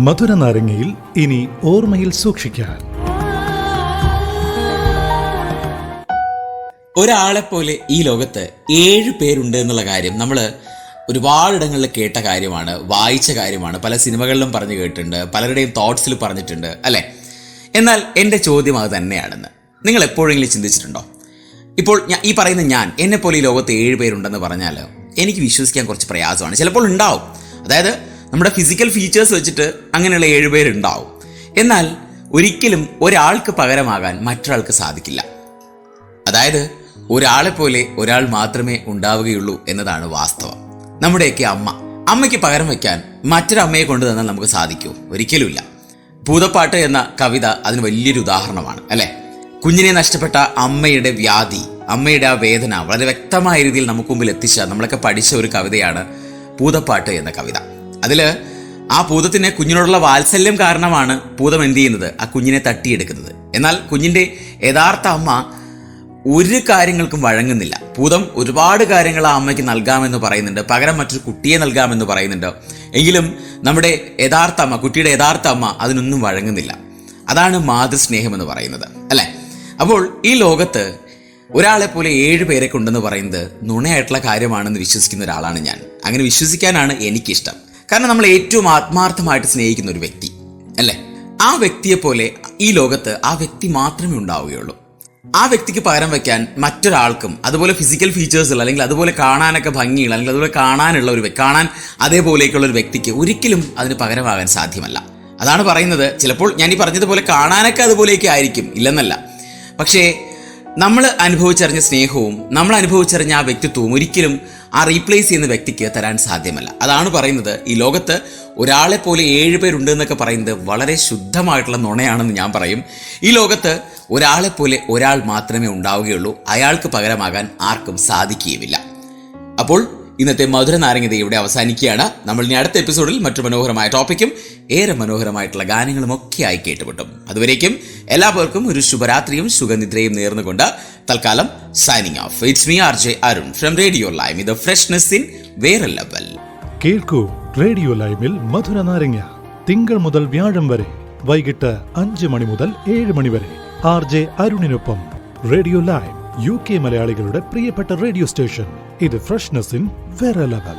മധുര നാരങ്ങയിൽ ഇനി ഓർമ്മയിൽ സൂക്ഷിക്കാൻ. ഒരാളെ പോലെ ഈ ലോകത്ത് ഏഴ് പേരുണ്ട് എന്നുള്ള കാര്യം നമ്മൾ ഒരുപാടിടങ്ങളിൽ കേട്ട കാര്യമാണ് വായിച്ച കാര്യമാണ്. പല സിനിമകളിലും പറഞ്ഞു കേട്ടിട്ടുണ്ട് പലരുടെയും തോട്ട്സിൽ പറഞ്ഞിട്ടുണ്ട് അല്ലേ? എന്നാൽ എന്റെ ചോദ്യം അത് തന്നെയാണെന്ന്. നിങ്ങൾ എപ്പോഴെങ്കിലും ചിന്തിച്ചിട്ടുണ്ടോ? ഇപ്പോൾ ഞാൻ ഈ പറയുന്ന ഞാൻ എന്നെപ്പോലെ ഈ ലോകത്ത് ഏഴ് പേരുണ്ടെന്ന് പറഞ്ഞാൽ എനിക്ക് വിശ്വസിക്കാൻ കുറച്ച് പ്രയാസമാണ്. ചിലപ്പോൾ ഉണ്ടാവും. അതായത് നമ്മുടെ ഫിസിക്കൽ ഫീച്ചേഴ്സ് വെച്ചിട്ട് അങ്ങനെയുള്ള ഏഴുപേരുണ്ടാവും എന്നാൽ ഒരിക്കലും ഒരാൾക്ക് പകരമാകാൻ മറ്റൊരാൾക്ക് സാധിക്കില്ല. അതായത് ഒരാളെ പോലെ ഒരാൾ മാത്രമേ ഉണ്ടാവുകയുള്ളൂ എന്നതാണ് വാസ്തവം. നമ്മുടെയൊക്കെ അമ്മ. അമ്മയ്ക്ക് പകരം വയ്ക്കാൻ മറ്റൊരമ്മയെ കൊണ്ട് തന്നാൽ നമുക്ക് സാധിക്കൂ ഒരിക്കലുമില്ല. ഭൂതപ്പാട്ട് എന്ന കവിത അതിന് വലിയൊരു ഉദാഹരണമാണ് അല്ലേ? കുഞ്ഞിനെ നഷ്ടപ്പെട്ട അമ്മയുടെ വ്യാധി അമ്മയുടെ ആ വേദന വളരെ വ്യക്തമായ രീതിയിൽ നമുക്ക് മുമ്പിൽ എത്തിച്ച നമ്മളൊക്കെ പഠിച്ച ഒരു കവിതയാണ് ഭൂതപ്പാട്ട് എന്ന കവിത. അതിൽ ആ ഭൂതത്തിന് കുഞ്ഞിനോടുള്ള വാത്സല്യം കാരണമാണ് ഭൂതം എന്ത് ചെയ്യുന്നത്? ആ കുഞ്ഞിനെ തട്ടിയെടുക്കുന്നത്. എന്നാൽ കുഞ്ഞിന്റെ യഥാർത്ഥ അമ്മ ഒരു കാര്യങ്ങൾക്കും വഴങ്ങുന്നില്ല. ഭൂതം ഒരുപാട് കാര്യങ്ങൾ ആ അമ്മയ്ക്ക് നൽകാമെന്ന് പറയുന്നുണ്ട്. പകരം മറ്റൊരു കുട്ടിയെ നൽകാമെന്ന് പറയുന്നുണ്ട്. എങ്കിലും നമ്മുടെ യഥാർത്ഥ അമ്മ കുട്ടിയുടെ യഥാർത്ഥ അമ്മ അതിനൊന്നും വഴങ്ങുന്നില്ല. അതാണ് മാതൃസ്നേഹം എന്ന് പറയുന്നത്. അല്ലേ? അപ്പോൾ ഈ ലോകത്ത് ഒരാളെ പോലെ ഏഴ് പേരെ കൊണ്ടെന്ന് പറയുന്നത് നുണയായിട്ടുള്ള കാര്യമാണെന്ന് വിശ്വസിക്കുന്ന ഒരാളാണ് ഞാൻ. അങ്ങനെ വിശ്വസിക്കാനാണ് എനിക്കിഷ്ടം. കാരണം നമ്മൾ ഏറ്റവും ആത്മാർത്ഥമായിട്ട് സ്നേഹിക്കുന്ന ഒരു വ്യക്തി അല്ലേ? ആ വ്യക്തിയെ പോലെ ഈ ലോകത്ത് ആ വ്യക്തി മാത്രമേ ഉണ്ടാവുകയുള്ളൂ. ആ വ്യക്തിക്ക് പകരം വെക്കാൻ മറ്റൊരാൾക്കും അതുപോലെ ഫിസിക്കൽ ഫീച്ചേഴ്സുള്ള അല്ലെങ്കിൽ അതുപോലെ കാണാനൊക്കെ ഭംഗിയുള്ള അല്ലെങ്കിൽ അതുപോലെ കാണാനുള്ള ഒരു കാണാൻ അതേപോലെയൊക്കെയുള്ള ഒരു വ്യക്തിക്ക് ഒരിക്കലും അതിന് പകരമാകാൻ സാധ്യമല്ല. അതാണ് പറയുന്നത്. ചിലപ്പോൾ ഞാൻ ഈ പറഞ്ഞതുപോലെ കാണാനൊക്കെ അതുപോലെയൊക്കെ ആയിരിക്കും ഇല്ലെന്നല്ല. പക്ഷേ നമ്മൾ അനുഭവിച്ചറിഞ്ഞ സ്നേഹവും നമ്മൾ അനുഭവിച്ചറിഞ്ഞ ആ വ്യക്തിത്വവും ഒരിക്കലും ആ റീപ്ലേസ് ചെയ്യുന്ന വ്യക്തിക്ക് തരാൻ സാധ്യമല്ല. അതാണ് പറയുന്നത്. ഈ ലോകത്ത് ഒരാളെ പോലെ ഏഴ് പേരുണ്ട് എന്നൊക്കെ പറയുന്നത് വളരെ ശുദ്ധമായിട്ടുള്ള നുണയാണെന്ന് ഞാൻ പറയും. ഈ ലോകത്ത് ഒരാളെ പോലെ ഒരാൾ മാത്രമേ ഉണ്ടാവുകയുള്ളൂ. അയാൾക്ക് പകരമാകാൻ ആർക്കും സാധിക്കുകയുമില്ല. അപ്പോൾ ഇന്നത്തെ മധുര നാരങ്ങത ഇവിടെ അവസാനിക്കുകയാണ്. നമ്മൾ ഇനി അടുത്ത എപ്പിസോഡിൽ മറ്റു മനോഹരമായ ടോപ്പിക്കും ഏറെ മനോഹരമായിട്ടുള്ള ഗാനങ്ങളും ഒക്കെ ആയി കേട്ടുപെട്ടും അതുവരേക്കും എല്ലാവർക്കും ഒരു ശുഭരാത്രിയും സുഖനിദ്രയും നേർന്നുകൊണ്ട് തൽക്കാലം signing off it's me R J Arun from radio Lime ഇത് ഫ്രഷ്നെസ് ഇൻ വേറെ ലെവൽ കേൾക്കൂ റേഡിയോ ലൈമിൽ മധുര നാരങ്ങ. തിങ്കൾ മുതൽ വ്യാഴം വരെ വൈകിട്ട് അഞ്ച് മണി മുതൽ ഏഴ് മണി വരെ. ആർ ജെ അരുണിനൊപ്പം റേഡിയോ ലൈം യു കെ മലയാളികളുടെ പ്രിയപ്പെട്ട റേഡിയോ സ്റ്റേഷൻ ഇത് ഫ്രഷ്നെസ് ഇൻ വേറെ ലെവൽ.